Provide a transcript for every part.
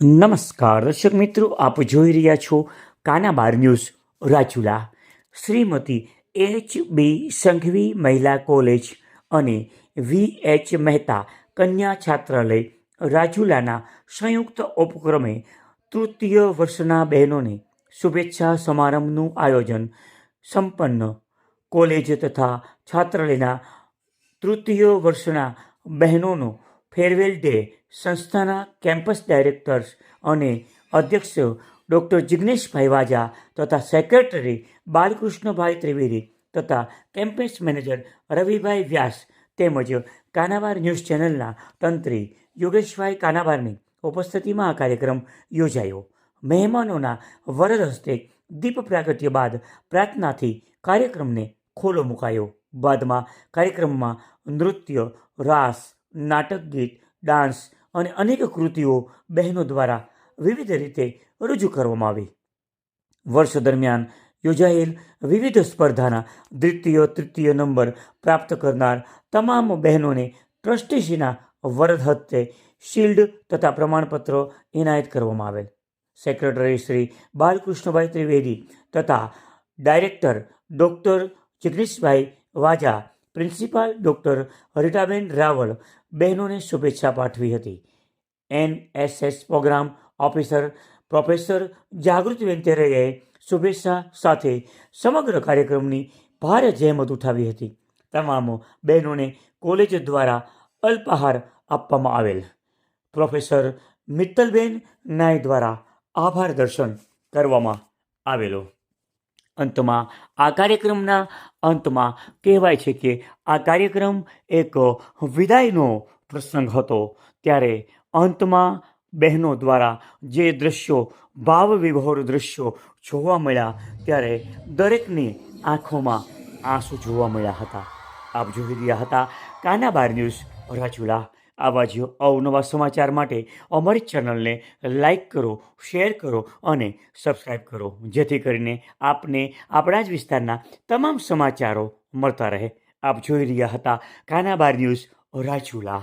નમસ્કાર દર્શક મિત્રો, આપ જોઈ રહ્યા છો Kanabar news Rajula. Shrimati H B Sanghvi મહિલા કોલેજ અને વી એચ મહેતા કન્યા છાત્રાલય રાજુલાના સંયુક્ત ઉપક્રમે તૃતીય વર્ષના બહેનોને શુભેચ્છા સમારંભનું આયોજન સંપન્ન. કોલેજ તથા છાત્રાલયના તૃતીય વર્ષના બહેનોનો ફેરવેલ ડે સંસ્થાના કેમ્પસ ડાયરેક્ટર્સ અને અધ્યક્ષ ડૉક્ટર જિગ્નેશભાઈ વાજા તથા સેક્રેટરી બાલકૃષ્ણભાઈ ત્રિવેદી તથા કેમ્પસ મેનેજર રવિભાઈ વ્યાસ તેમજ કાનાબાર ન્યૂઝ ચેનલના તંત્રી યોગેશભાઈ કાનાબારની ઉપસ્થિતિમાં આ કાર્યક્રમ યોજાયો. મહેમાનોના વરદ હસ્તે દીપ પ્રાગટ્ય બાદ પ્રાર્થનાથી કાર્યક્રમને ખોલો મુકાયો. બાદમાં કાર્યક્રમમાં નૃત્ય, રાસ, નાટક ગીત, ડાન્સ અને અનેક કૃતિઓ બહેનો દ્વારા વિવિધ રીતે રજૂ કરવામાં આવી. વર્ષ દરમિયાન યોજાયેલ વિવિધ સ્પર્ધાના દ્વિતીય તૃતીય નંબર પ્રાપ્ત કરનાર તમામ બહેનોને ટ્રસ્ટીશીના વરદ હસ્તે શિલ્ડ તથા પ્રમાણપત્ર એનાયત કરવામાં આવેલ. સેક્રેટરી શ્રી બાલકૃષ્ણભાઈ ત્રિવેદી તથા director doctor Jigneshbhai Vaja principal doctor Haritaben Raval બહેનોને શુભેચ્છા પાઠવી હતી. NSS programme officer professor Jagrut વેંતેરૈયાએ શુભેચ્છા સાથે સમગ્ર કાર્યક્રમની ભારે જહેમત ઉઠાવી હતી. તમામ બહેનોને કોલેજ દ્વારા અલ્પાહાર આપવામાં આવેલ. પ્રોફેસર મિત્તલબેન નાય દ્વારા આભાર દર્શન કરવામાં આવેલો. અંતમાં આ કાર્યક્રમના અંતમાં કહેવાય છે કે આ કાર્યક્રમ એક વિદાયનો પ્રસંગ હતો. ત્યારે અંતમાં બહેનો દ્વારા જે દ્રશ્યો ભાવ વિભોર દ્રશ્યો જોવા મળ્યા, ત્યારે દરેકની આંખોમાં આંસુ જોવા મળ્યા હતા. આપ જોઈ રહ્યા હતા કાના બાર ન્યૂઝ રાજુલા. આવા જ અવનવા સમાચાર માટે અમારી ચેનલને લાઈક કરો, શેર કરો અને સબસ્ક્રાઈબ કરો. જેથી કરીને આપને આપણા જ વિસ્તારના તમામ સમાચારો મળતા રહે. આપ જોઈ રહ્યા હતા કાનાબાર ન્યૂઝ રાજુલા.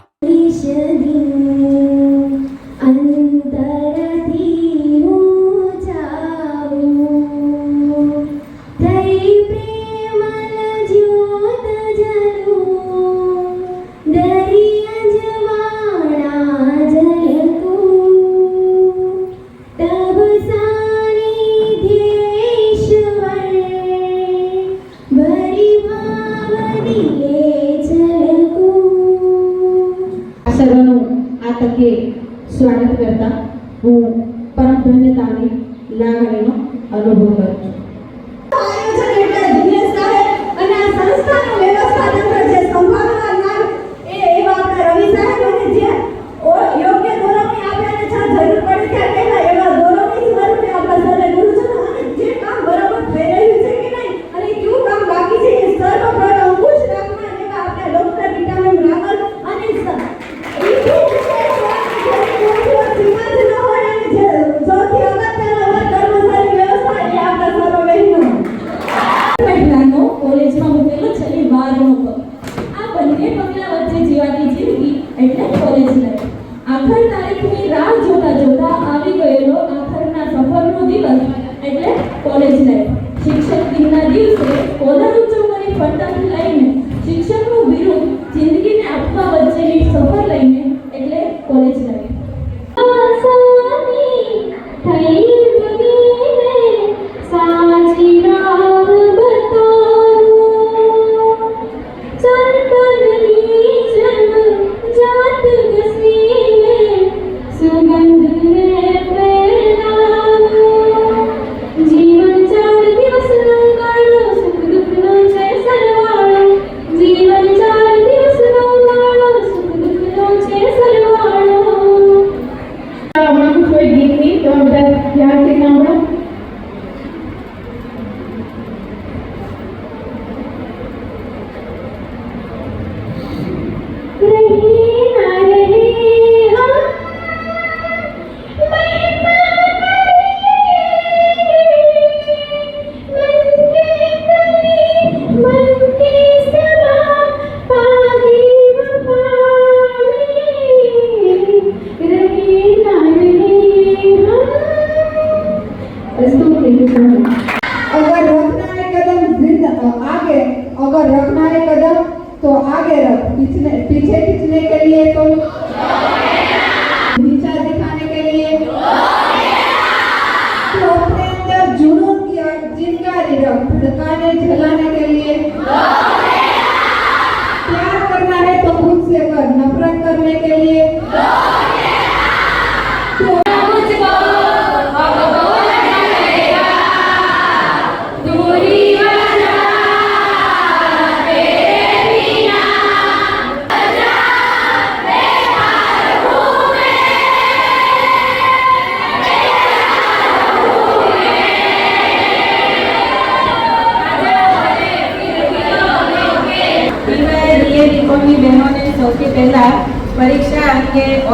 પરમ ધન્યતાની લાગણીનો અનુભવ કરું છું. અને આ સંસ્થાનું વ્યવસ્થાતંત્ર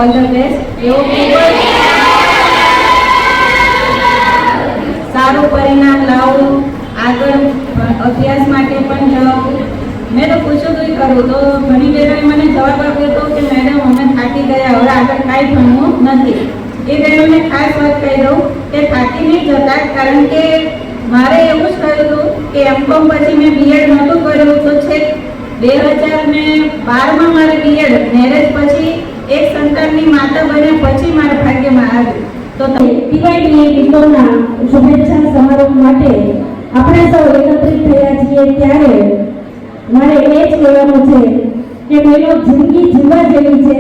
ઓલ ધ બેસ્ટ એવો સારું પરિણામ લાવું, આગળ અભ્યાસ માટે પણ જાઉં. મેં તો પૂછ્યું હતું કરું, તો ઘણી બહેનોએ મને જવાબ આપ્યો હતો કે મેડમ, અમે થાકી ગયા, હવે આગળ કાંઈ ભણવું નથી. એ બહેનોને ખાસ વાત કહી દઉં કે થાકી નહીં જતા, કારણ કે મારે એવું જ થયું હતું કે એમકોમ પછી મેં બીએડ નહોતું કર્યું, તો છેક બે હજાર ને બારમાં મારે બીએડ મેરેજ પછી એક સંતાનની માતા બન્યા પછી મારા ભાગ્યમાં આવ્યું તો પીવાયડીએ ગીતોના શુભેચ્છા સમારોહ માટે આપણે સૌ એકત્રિત થયા છીએ ત્યારે મારે એ જ કહેવાનું છે કે પહેલો જિંદગી જીવવા જેવી છે.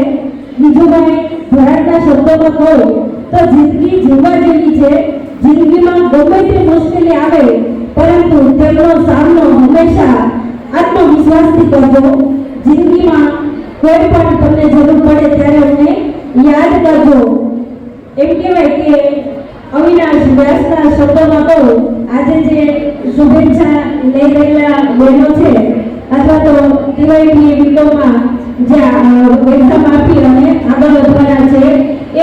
બીજું મને ભરાટના શબ્દોમાં કહું, તો જિંદગી જીવવા જેવી છે. જિંદગીમાં ગમે તે મુશ્કેલી આવે, પરંતુ તેમનો સામનો હંમેશા આત્મવિશ્વાસથી કરજો. જિંદગીમાં કોઈ પણ તમને જરૂર પડે ત્યારે અમને યાદ કરજો. એમ કહેવાય કે અવિનાશ વ્યાસના શબ્દોમાં કહું, આજે જે શુભેચ્છા લઈ રહેલા બહેનો છે, અથવા તો ટીવાયપી બીકોમાં જ્યાં એક્ઝામ આપી અને આગળ વધવાના છે,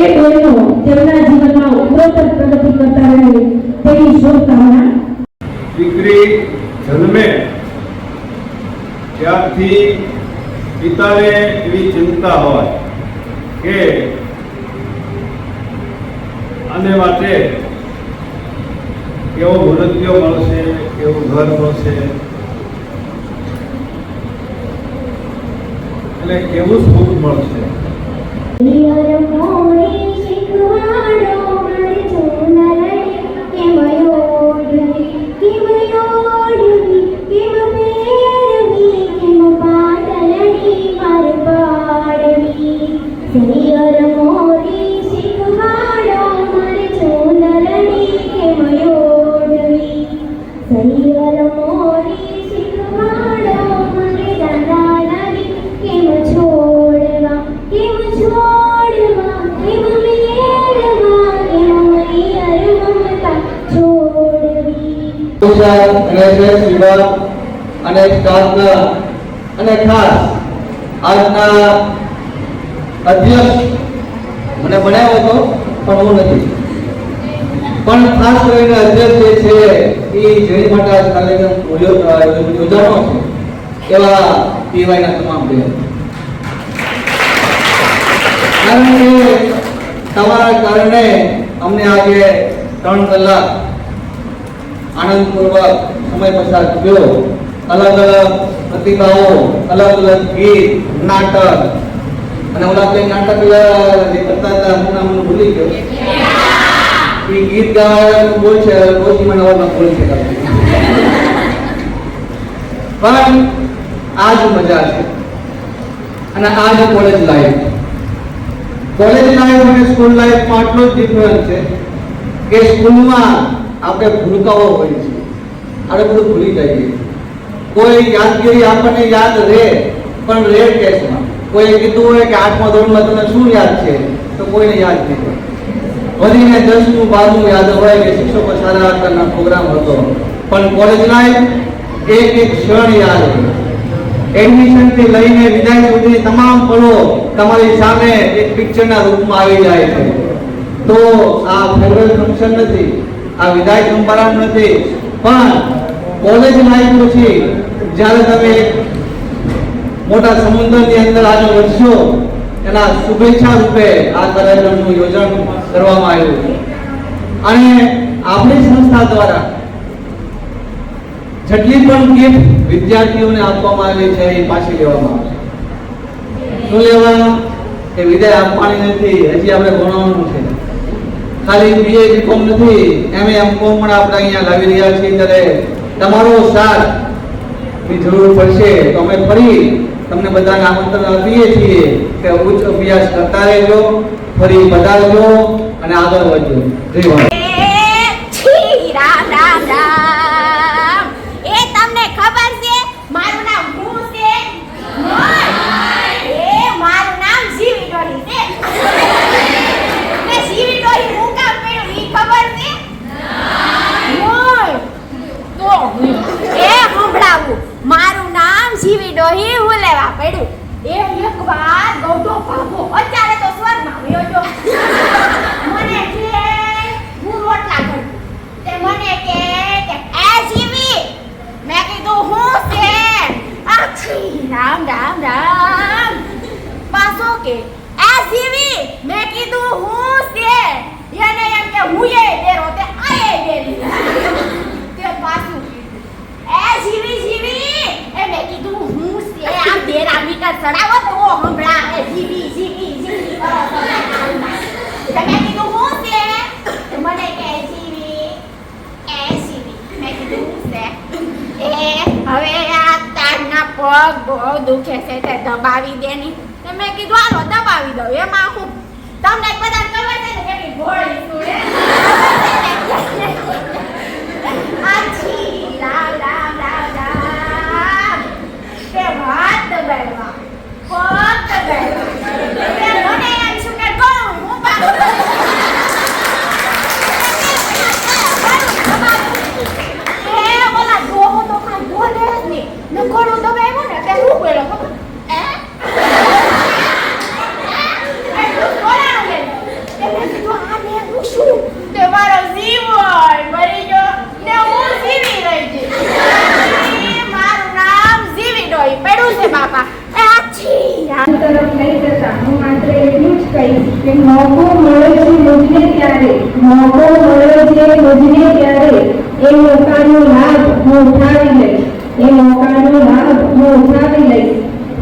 એ બહેનો તેમના જીવનમાં ઉત્તરોત્તર પ્રગતિ કરતા રહે તેવી શુભકામના. દીકરી જન્મે ત્યારથી પિતાને એવી ચિંતા હોય કે આને માટે કેવો મૃત્યુ મળશે, કેવું ઘર મળશે. એટલે કેવું સુખ મળશે. શીખવાડો? ગણેશ અને સ્ટાફના અને ખાસ આજના અધ્યક્ષ મને બનાવ્યો હતો પણ હું નથી. પણ ખાસ કરીને અધ્યક્ષ જે છે એ જેની માટે આ કાર્યક્રમ યોજ- અ, છે એવા પીવાયના તમામ બે. કારણ કે તમારા કારણે અમને આજે ત્રણ કલાક આનંદપૂર્વક સમય પસાર કર્યો અલગ અલગ પ્રતિભાઓ અલગ અલગ ગીત નાટક. અને ઓલા કઈ નાટક જે કરતા હતા હું નામ ભૂલી ગયો. એ ગીત ગાવાનું બોલ છે રોજ મને અવાજમાં બોલ છે પણ આ જ મજા છે. અને આ જ કોલેજ લાઈફ કોલેજ લાઈફ અને સ્કૂલ લાઈફમાં આટલો જ ડિફરન્સ છે કે સ્કૂલમાં આપણે ભૂલકાઓ હોય છે. આપણે બધું ભૂલી જઈએ. કોઈ યાદગીરી આપણને યાદ રહે, પણ રેર કેસમાં કોઈ કીધું હોય કે આઠમા ધોરણમાં તમને શું યાદ છે, તો કોઈને યાદ નહીં હોય. વધીને દસમું, બારમું યાદ હોય કે શિક્ષકો સારા આકારના પ્રોગ્રામ હતો. પણ કોલેજ લાઈફ એક એક ક્ષણ યાદ એડમિશનથી લઈને વિદાય સુધી તમામ પળો તમારી સામે એક પિક્ચરના રૂપમાં આવી જાય છે. તો આ ફેવરેટ ફંક્શન નથી. આ વિદાય સમારંભ નથી. પણ કોલેજ લાઈફ પછી જ્યારે તમે મોટા સમુદ્રની અંદર આજે વધશો, એના શુભેચ્છા રૂપે આ કાર્યક્રમનું યોજન કરવામાં આવ્યું. અને આપણી સંસ્થા દ્વારા જેટલી પણ ગિફ્ટ વિદ્યાર્થીઓને આપવામાં આવી છે, એ પાછી લેવામાં આવશે. શું લેવા? એ વિદાય આપવાની નથી, હજી આપણે ભણવાનું છે. ખાલી બીએ બીકોમ નથી. એમ એમ કોમ પણ આપણે અહીંયા લાવી રહ્યા છીએ ત્યારે તમારો સાથની જરૂર પડશે. તો અમે ફરી તમને બધાને આમંત્રણ આપીએ છીએ કે ઉચ્ચ અભ્યાસ કરતા રહેજો, ફરી પધારજો અને આગળ વધજો. જય ભારત છી રામ રામ રામ એ તમને ખબર છે મારું નામ શું છે એ મારું નામ જીવી ડોહી છે મેં જીવી ડોહી હું કામ કર્યું ઈ ખબર છે નહીં તો હું એ સંભળાવું મારું નામ જીવી ડોહી હું લેવા પડ્યું એ એક વાર ગૌડો ભાગો અત્યારે તો સ્વર્ગમાં વયો જો મને કે હું રોટલા કરું તે મને કે કે એ જીવી મેં કીધું હું છે આછી રામ રામ રામ પાછો કે એ જીવી મેં કીધું હું છે એને એમ કે હું એ ડેરો તે આ એ ડેરી તે પાછું કીધું એ જીવી જીવી એ મેં કીધું હું છે આ ડેરા મીટર ચડાવો તો ઓ હમણાં એ જીવી જીવી જીવી કરો છો ને કાલમાં. તે મેં કીધું હું છે તે મને કે જીવી એ જીવી મેં કીધું હું છે એ હવે આ તારના બહુ દુખે છે તે દબાવી દે ની તો મેં કીધું, હાલો, દબાવી દઉં. એમાં આખું તમને બધા ખબર છે ને, કેટલી ભોળી છું રામ રામ રામ રામ તે વાત દબાવ્યા પગ દબાવ્યા તે મને એમ શું કે કરું હું પાછું એ ઓલા ડોહો તો કાંઈ બોલે જ નહીં. ને ગળું દબાવ્યું ને તે હું બોલ્યો ખબર? હે? એટલું બોલાણું મેં. તે મેં કીધું, આ મેં હું શું? તે મારો જીવન મરી ગયો ને હું જીવી રહી ગઈ. એ મારું નામ જીવી ડોહી પડ્યું છે બાપા એ આછી આ આ તરફ નહીં જતા હું માત્ર એટલું જ કહીશ કે મોકો મળે છે મુજને ત્યારે. મોકો મળે છે મુજને ત્યારે. એ મોકાનો લાભ હું ઉઠાવી લઈશ. એ મોકાનો લાભ હું ઉઠાવી લઈશ.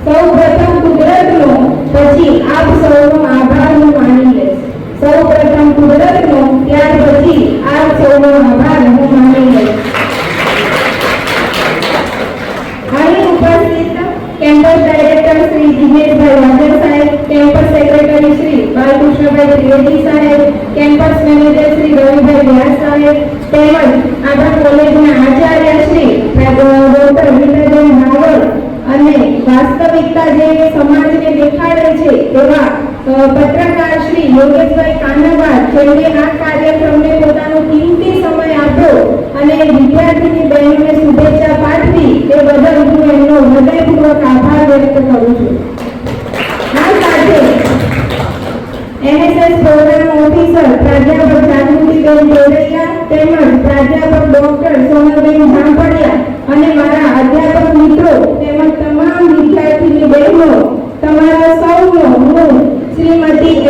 સૌ પ્રથમ કુદરતનો, પછી આપ સૌનો આભાર હું માની લઈશ. સૌ પ્રથમ કુદરતનો, ત્યાર પછી આપ સૌનો વાસ્તવિકતા જે સમાજને દેખાડે છે અ, પત્રકાર શ્રી યોગેશભાઈ કાનાવાર જેમણે આ કાર્યક્રમને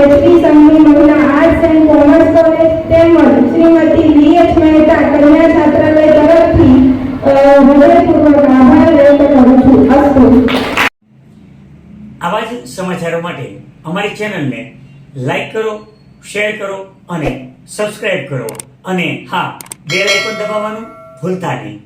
શ્રીમતી સંઘની મહિલા આર્ટસ એન્ડ કોમર્સ કોલેજ તેમજ શ્રીમતી વીએચ મહેતા કન્યા છાત્રાલય તરફથી હૃદયપૂર્વક આભાર વ્યક્ત કરું છું. અસ્તુ. આવા જ સમાચારો માટે અમારી ચેનલને લાઈક કરો, શેર કરો અને સબસ્ક્રાઇબ કરો. અને હા, બેલ આઇકોન દબાવવાનું ભૂલતા નહીં.